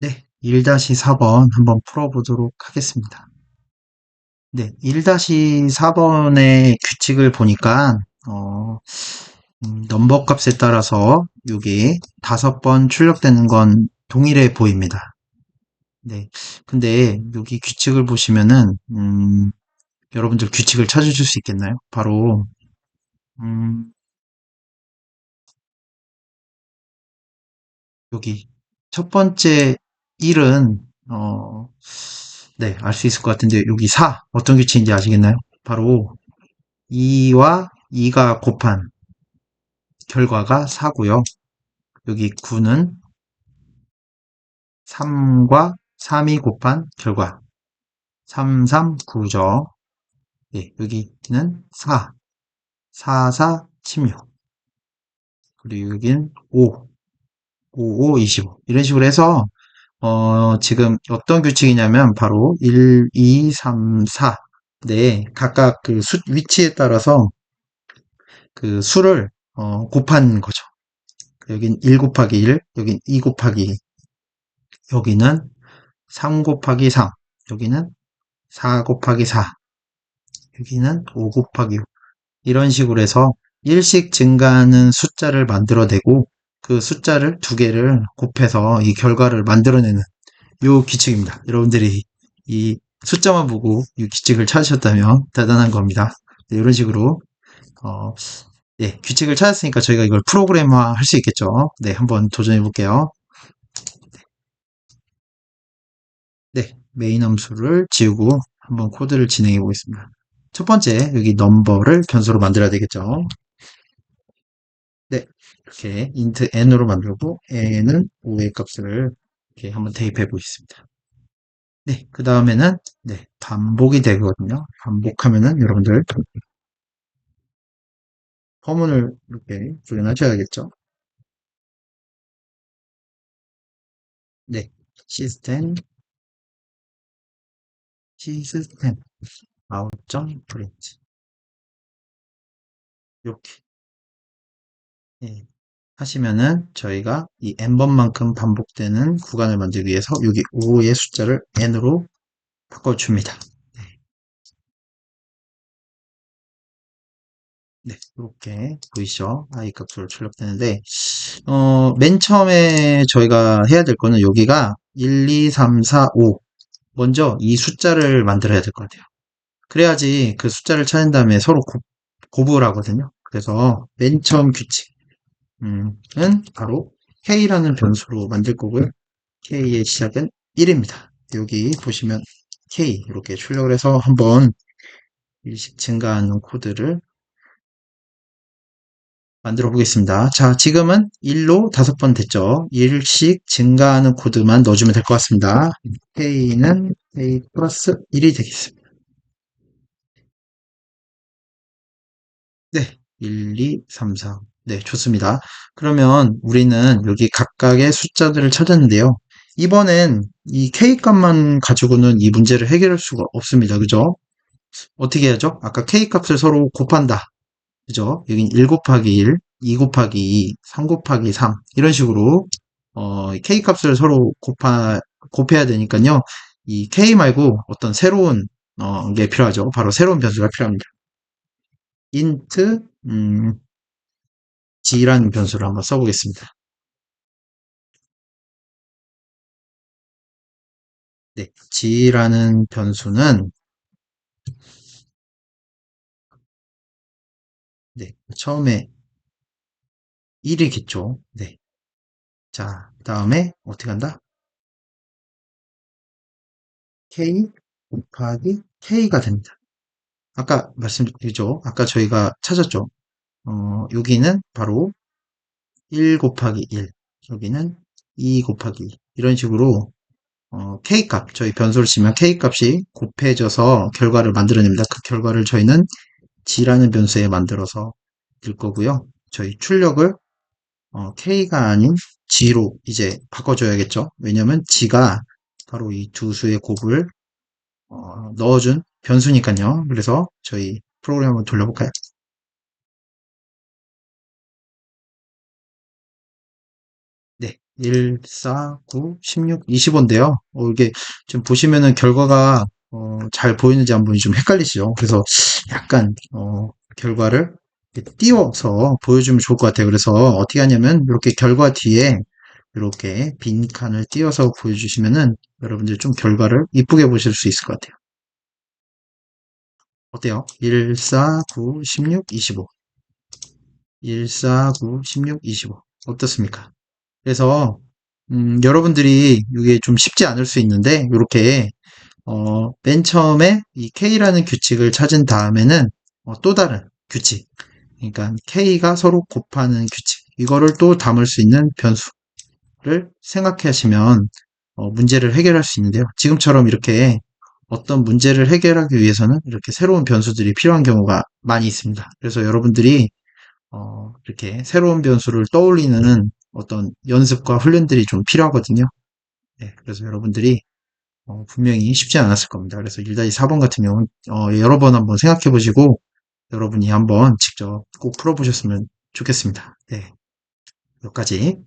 네, 1-4번 한번 풀어보도록 하겠습니다. 네, 1-4번의 규칙을 보니까, 어, 음, 넘버 값에 따라서 여기 다섯 번 출력되는 건 동일해 보입니다. 네, 근데 여기 규칙을 보시면은, 음, 여러분들 규칙을 찾아줄 수 있겠나요? 바로, 음, 여기 첫 번째 1은, 어, 네, 알 수 있을 것 같은데, 여기 4, 어떤 규칙인지 아시겠나요? 바로 2와 2가 곱한 결과가 4고요. 여기 9는 3과 3이 곱한 결과 3, 3, 9죠. 예, 여기는 4, 4, 4, 16 그리고 여기는 5, 5, 5, 25 이런 식으로 해서 어, 지금 어떤 규칙이냐면 바로 1, 2, 3, 4 네, 각각 그 수, 위치에 따라서 그 수를 어, 곱한 거죠. 여긴 1 곱하기 1, 여긴 2 곱하기 2, 여기는 3 곱하기 3, 여기는 4 곱하기 4, 여기는 5 곱하기 5. 이런 식으로 해서 일씩 증가하는 숫자를 만들어내고 그 숫자를 두 개를 곱해서 이 결과를 만들어내는 요 규칙입니다. 여러분들이 이 숫자만 보고 이 규칙을 찾으셨다면 대단한 겁니다. 네, 이런 식으로 어, 네, 규칙을 찾았으니까 저희가 이걸 프로그램화 할 수 있겠죠. 네, 한번 도전해 볼게요. 네, 메인 함수를 지우고 한번 코드를 진행해 보겠습니다. 첫 번째, 여기 넘버를 변수로 만들어야 되겠죠. 네, 이렇게 int n으로 만들고 n은 5의 값을 이렇게 한번 대입해 보겠습니다. 네, 그 다음에는 네, 반복이 되거든요. 반복하면은 여러분들 포문을 이렇게 조정하셔야겠죠. 네, 시스템 시스템 아웃 점 프린트 이렇게 예, 하시면은 저희가 이 n번만큼 반복되는 구간을 만들기 위해서 여기 5의 숫자를 n으로 바꿔줍니다. 네, 이렇게 보이시죠? i 값으로 출력되는데 어, 맨 처음에 저희가 해야 될 거는 여기가 1, 2, 3, 4, 5 먼저 이 숫자를 만들어야 될 것 같아요. 그래야지 그 숫자를 찾은 다음에 서로 곱, 곱을 하거든요. 그래서 맨 처음 규칙 은 바로 k라는 변수로 만들 거고요. k의 시작은 1입니다. 여기 보시면 k 이렇게 출력을 해서 한번 일씩 증가하는 코드를 만들어 보겠습니다. 자, 지금은 1로 다섯 번 됐죠. 1씩 증가하는 코드만 넣어주면 될 것 같습니다. k는 k 플러스 1이 되겠습니다. 네, 1, 2, 3, 4. 네, 좋습니다. 그러면 우리는 여기 각각의 숫자들을 찾았는데요. 이번엔 이 k값만 가지고는 이 문제를 해결할 수가 없습니다. 그죠? 어떻게 해야죠? 아까 k값을 서로 곱한다. 그죠? 여긴 1 곱하기 1, 2 곱하기 2, 3 곱하기 3 이런 식으로 어, k 값을 서로 곱하, 곱해야 되니까요. 이 k 말고 어떤 새로운 어, 게 필요하죠. 바로 새로운 변수가 필요합니다. int 음, g라는 변수를 한번 써보겠습니다. 네, g라는 변수는 네, 처음에 1이겠죠. 네. 자, 다음에 어떻게 한다? k 곱하기 k가 됩니다. 아까 말씀드렸죠. 아까 저희가 찾았죠. 어, 여기는 바로 1 곱하기 1, 여기는 2 곱하기 2 이런 식으로 어, k값, 저희 변수를 치면 k값이 곱해져서 결과를 만들어냅니다. 그 결과를 저희는 g라는 변수에 만들어서 들 거고요. 저희 출력을 어, k가 아닌 g로 이제 바꿔줘야겠죠. 왜냐면 g가 바로 이 두 수의 곱을 어, 넣어준 변수니까요. 그래서 저희 프로그램 한번 돌려볼까요? 1, 4, 9, 16, 25인데요. 어, 이게 지금 보시면은 결과가 어, 잘 보이는지 안 보이는지 좀 헷갈리시죠? 그래서 약간 어, 결과를 띄워서 보여주면 좋을 것 같아요. 그래서 어떻게 하냐면 이렇게 결과 뒤에 이렇게 빈 칸을 띄워서 보여주시면은 여러분들 좀 결과를 이쁘게 보실 수 있을 것 같아요. 어때요? 1, 4, 9, 16, 25. 1, 4, 9, 16, 25. 어떻습니까? 그래서 음, 여러분들이 이게 좀 쉽지 않을 수 있는데 이렇게 어, 맨 처음에 이 K라는 규칙을 찾은 다음에는 어, 또 다른 규칙. 그러니까 K가 서로 곱하는 규칙. 이거를 또 담을 수 있는 변수를 생각해 하시면 어, 문제를 해결할 수 있는데요. 지금처럼 이렇게 어떤 문제를 해결하기 위해서는 이렇게 새로운 변수들이 필요한 경우가 많이 있습니다. 그래서 여러분들이 어, 이렇게 새로운 변수를 떠올리는 어떤 연습과 훈련들이 좀 필요하거든요. 네, 그래서 여러분들이 어, 분명히 쉽지 않았을 겁니다. 그래서 1-4번 같은 경우는 어, 여러 번 한번 생각해 보시고 여러분이 한번 직접 꼭 풀어보셨으면 좋겠습니다. 네, 여기까지